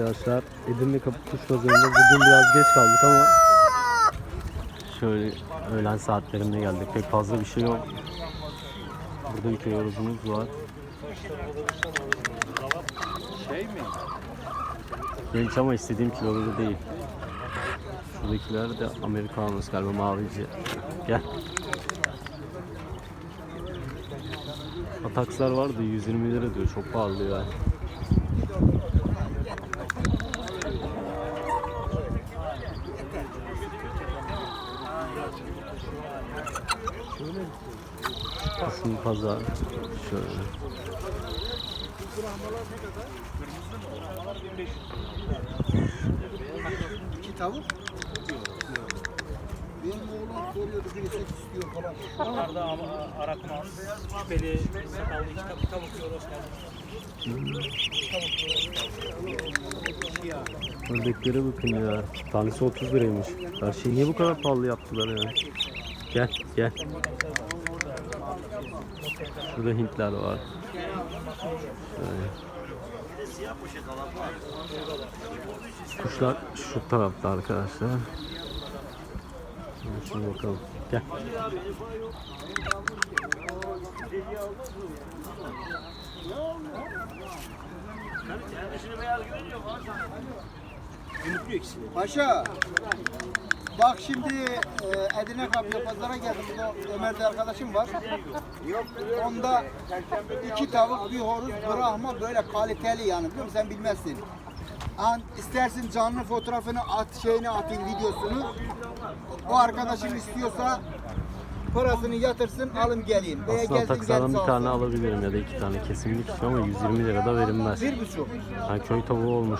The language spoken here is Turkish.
arkadaşlar. Edirne Kapı Kuş Pazarı'nda bugün biraz geç kaldık ama şöyle öğlen saatlerinde geldik. Pek fazla bir şey yok. Burada bir köy horozumuz var. Şey mi? Genç ama istediğim kilolu değil. Şuradakiler de Amerikanos galiba mavici. Gel. Atakslar vardı 120 lira diyor çok pahalı ya. Kasım pazar şöyle. İki tavuk. Benim oğlan soruyordu biri set istiyor falan. Bunlarda ama arakmaz, şüpheli, sakallı iki tavuk, tavuk yoros. Ördeklere bakın ya. Tanesi 30 liraymış. Her şeyi niye bu kadar pahalı yaptılar ya? Gel gel. Şurada Hintler var. Şöyle. Kuşlar şu tarafta arkadaşlar. Şimdi bakalım. Gel. Paşa. Bak şimdi e, Edirne Kapı'ya pazara geldim. Burada Ömer'de arkadaşım var. Onda iki tavuk, bir horoz, Brahma böyle kaliteli yani biliyor musun? Sen bilmezsin. An, istersin canlı fotoğrafını at, şeyini atayım videosunu. O arkadaşım istiyorsa parasını yatırsın alım geleyim. Veya Aslında gelsin taksardan gelsin bir tane alabilirim ya da iki tane kesimlik ama 120 lira da verilmez. Bir buçuk. Yani köy tavuğu olmuş